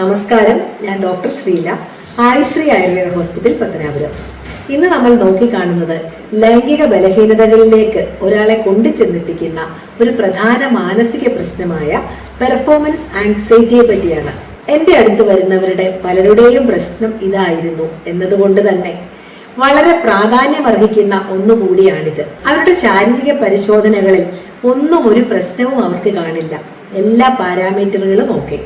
നമസ്കാരം. ഞാൻ doctor Sreela Ayushree Ayurveda hospital Pathanapuram. ഇന്ന് നമ്മൾ നോക്കിക്കാണുന്നത് ലൈംഗിക ബലഹീനതകളിലേക്ക് ഒരാളെ കൊണ്ടു ചെന്നെത്തിക്കുന്ന ഒരു പ്രധാന മാനസിക പ്രശ്നമായ പെർഫോമൻസ് ആങ്സൈറ്റിയെ പറ്റിയാണ്. എന്റെ അടുത്ത് വരുന്നവരുടെ പലരുടെയും പ്രശ്നം ഇതായിരുന്നു എന്നതുകൊണ്ട് തന്നെ വളരെ പ്രാധാന്യമർഹിക്കുന്ന ഒന്നുകൂടിയാണിത് അവരുടെ ശാരീരിക പരിശോധനകളിൽ ഒന്നും ഒരു പ്രശ്നവും അവർക്ക് കാണില്ല. എല്ലാ പാരാമീറ്ററുകളും ഓക്കെ.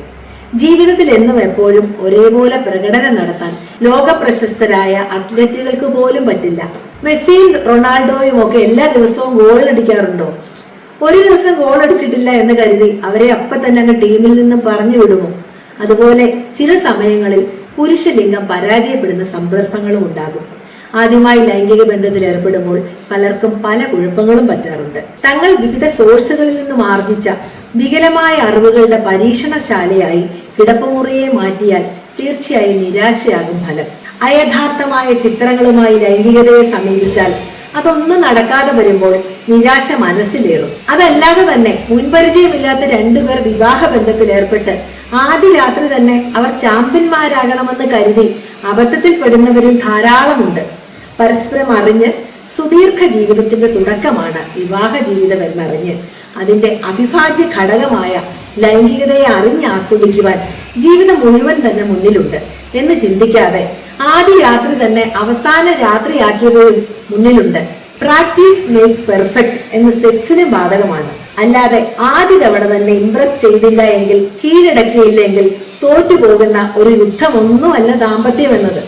ജീവിതത്തിൽ എന്നും എപ്പോഴും ഒരേപോലെ പ്രകടനം നടത്താൻ ലോക പ്രശസ്തരായ അത്ലറ്റുകൾക്ക് പോലും പറ്റില്ല. മെസ്സിയും റൊണാൾഡോയും ഒക്കെ എല്ലാ ദിവസവും ഗോൾ അടിക്കാറുണ്ടോ? ഒരു ദിവസം ഗോൾ അടിച്ചിട്ടില്ല എന്ന് കരുതി അവരെ അപ്പൊ തന്നെ അങ്ങ് ടീമിൽ നിന്നും പറഞ്ഞു വിടുമോ? അതുപോലെ ചില സമയങ്ങളിൽ പുരുഷലിംഗം പരാജയപ്പെടുന്ന സന്ദർഭങ്ങളും ഉണ്ടാകും. ആദ്യമായി ലൈംഗിക ബന്ധത്തിൽ ഏർപ്പെടുമ്പോൾ പലർക്കും പല കുഴപ്പങ്ങളും പറ്റാറുണ്ട്. തങ്ങൾ വിവിധ സോഴ്സുകളിൽ നിന്നും ആർജിച്ച വികലമായ അറിവുകളുടെ പരീക്ഷണശാലയായി കിടപ്പുമുറിയെ മാറ്റിയാൽ തീർച്ചയായും നിരാശയാകും ഫലം. അയഥാർത്ഥമായ ചിത്രങ്ങളുമായി ലൈംഗികതയെ സമീപിച്ചാൽ അതൊന്നും നടക്കാതെ വരുമ്പോൾ നിരാശ മനസ്സിലേറും. അതല്ലാതെ തന്നെ മുൻപരിചയമില്ലാത്ത രണ്ടുപേർ വിവാഹ ബന്ധത്തിൽ ഏർപ്പെട്ട് ആദ്യ രാത്രി തന്നെ അവർ ചാമ്പ്യന്മാരാകണമെന്ന് കരുതി അബദ്ധത്തിൽപ്പെടുന്നവരും ധാരാളമുണ്ട്. പരസ്പരം അറിഞ്ഞ് സുദീർഘ ജീവിതത്തിന്റെ തുടക്കമാണ് വിവാഹ ജീവിതം എന്നറിഞ്ഞ് അതിന്റെ അവിഭാജ്യ ഘടകമായ ലൈംഗികതയെ അറിഞ്ഞ് ആസ്വദിക്കുവാൻ ജീവിതം മുഴുവൻ തന്നെ മുന്നിലുണ്ട് എന്ന് ചിന്തിക്കാതെ ആദ്യ രാത്രി തന്നെ അവസാന രാത്രിയാക്കിയവരും മുന്നിലുണ്ട്. പ്രാക്ടീസ് മേക്ക് പെർഫെക്റ്റ് എന്ന് സെക്സിന് ബാധകമാണ്. അല്ലാതെ ആദ്യ തവണ തന്നെ ഇംപ്രസ് ചെയ്തില്ല എങ്കിൽ കീഴടക്കിയില്ലെങ്കിൽ തോറ്റുപോകുന്ന ഒരു യുദ്ധമൊന്നുമല്ല ദാമ്പത്യം എന്നത്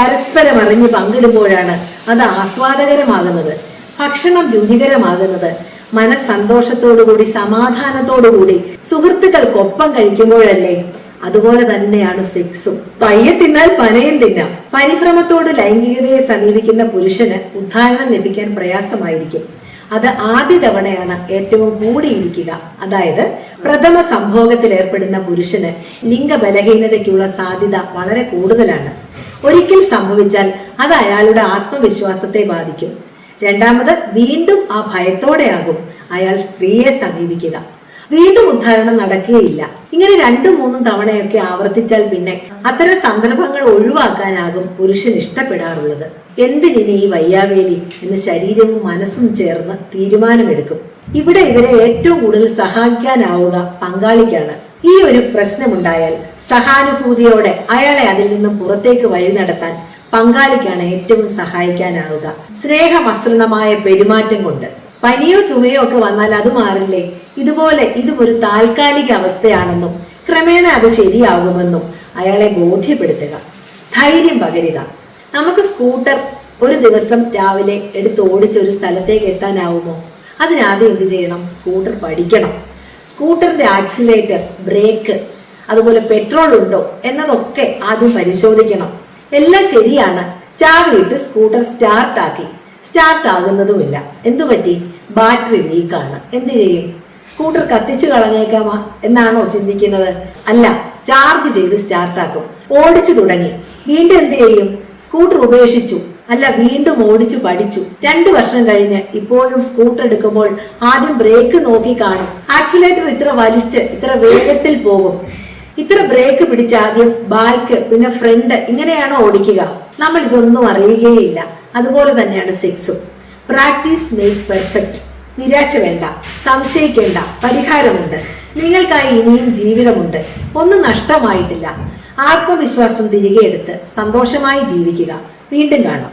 പരസ്പരം അറിഞ്ഞ് പങ്കിടുമ്പോഴാണ് അത് ആസ്വാദകരമാകുന്നത് ഭക്ഷണം രുചികരമാകുന്നത്. മനസ്സന്തോഷത്തോടുകൂടി സമാധാനത്തോടുകൂടി സുഹൃത്തുക്കൾക്കൊപ്പം കഴിക്കുമ്പോഴല്ലേ അതുപോലെ തന്നെയാണ് സെക്സും പയ്യെ തിന്നാൽ പനയും തിന്നാം. പരിഭ്രമത്തോട് ലൈംഗികതയെ സമീപിക്കുന്ന പുരുഷന് ഉദ്ധാരണം ലഭിക്കാൻ പ്രയാസമായിരിക്കും. അത് ആദ്യ തവണയാണ് ഏറ്റവും കൂടിയിരിക്കുക. അതായത് പ്രഥമ സംഭോഗത്തിൽ ഏർപ്പെടുന്ന പുരുഷന് ലിംഗ ബലഹീനതയ്ക്കുള്ള സാധ്യത വളരെ കൂടുതലാണ്. ഒരിക്കൽ സംഭവിച്ചാൽ അത് അയാളുടെ ആത്മവിശ്വാസത്തെ ബാധിക്കും. രണ്ടാമത് വീണ്ടും ആ ഭയത്തോടെയാകും അയാൾ സ്ത്രീയെ സമീപിക്കുക. വീണ്ടും ഉദ്ധാരണം നടക്കുകയില്ല. ഇങ്ങനെ രണ്ടും മൂന്നും തവണയൊക്കെ ആവർത്തിച്ചാൽ പിന്നെ അത്തരം സന്ദർഭങ്ങൾ ഒഴിവാക്കാനാകും പുരുഷൻ ഇഷ്ടപ്പെടാറുള്ളത്. എന്തിനെ ഈ വയ്യാവേലി എന്ന് ശരീരവും മനസ്സും ചേർന്ന് തീരുമാനമെടുക്കും. ഇവിടെ ഇവരെ ഏറ്റവും കൂടുതൽ സഹായിക്കാനാവുക പങ്കാളിക്കാണ് ഈ ഒരു പ്രശ്നമുണ്ടായാൽ സഹാനുഭൂതിയോടെ അയാളെ അതിൽ നിന്നും പുറത്തേക്ക് വഴി നടത്താൻ പങ്കാളിക്കാണ് ഏറ്റവും സഹായിക്കാനാവുക. സ്നേഹമസൃണമായ പെരുമാറ്റം കൊണ്ട്. പനിയോ ചുമയോ ഒക്കെ വന്നാൽ അത് മാറില്ലേ? ഇതുപോലെ ഇതും ഒരു താൽക്കാലിക അവസ്ഥയാണെന്നും ക്രമേണ അത് ശരിയാകുമെന്നും അയാളെ ബോധ്യപ്പെടുത്തുക. ധൈര്യം പകരുക. നമുക്ക് സ്കൂട്ടർ ഒരു ദിവസം രാവിലെ എടുത്ത് ഓടിച്ച് ഒരു സ്ഥലത്തേക്ക് എത്താനാവുമോ? അതിനാദ്യം എന്ത് ചെയ്യണം? സ്കൂട്ടർ പഠിക്കണം. സ്കൂട്ടറിന്റെ ആക്സിലേറ്റർ ബ്രേക്ക് അതുപോലെ പെട്രോൾ ഉണ്ടോ എന്നതൊക്കെ ആദ്യം പരിശോധിക്കണം. എല്ലാം ശരിയാണ്. ചാവിയിട്ട് സ്കൂട്ടർ സ്റ്റാർട്ടാക്കി സ്റ്റാർട്ട് ആകുന്നതുമില്ല. എന്തു പറ്റി? ബാറ്ററി വീക്കാണ് എന്ത് ചെയ്യും? സ്കൂട്ടർ കത്തിച്ചു കളഞ്ഞേക്കാമോ എന്നാണോ ചിന്തിക്കുന്നത്? അല്ല ചാർജ് ചെയ്ത് സ്റ്റാർട്ടാക്കും ഓടിച്ചു തുടങ്ങി. വീണ്ടും എന്ത് ചെയ്യും? സ്കൂട്ടർ ഉപേക്ഷിച്ചു. അല്ല വീണ്ടും ഓടിച്ചു പഠിച്ചു. രണ്ടു വർഷം കഴിഞ്ഞ് ഇപ്പോഴും സ്കൂട്ടർ എടുക്കുമ്പോൾ ആദ്യം ബ്രേക്ക് നോക്കി കാണും. ആക്സിലേറ്റർ ഇത്ര വലിച്ച് ഇത്ര വേഗത്തിൽ പോകും. ഇത്ര ബ്രേക്ക് പിടിച്ച് ആദ്യം ബാക്ക് പിന്നെ ഫ്രണ്ട് ഇങ്ങനെയാണോ ഓടിക്കുക? നമ്മൾ ഇതൊന്നും അറിയുകയില്ല. അതുപോലെ തന്നെയാണ് സെക്സും പ്രാക്ടീസ് മേക്ക് പെർഫെക്റ്റ് നിരാശ വേണ്ട സംശയിക്കേണ്ട പരിഹാരമുണ്ട്. നിങ്ങൾക്കായി ഇനിയും ജീവിതമുണ്ട്. ഒന്നും നഷ്ടമായിട്ടില്ല. ആത്മവിശ്വാസം തിരികെ എടുത്ത് സന്തോഷമായി ജീവിക്കുക. വീണ്ടും കാണാം.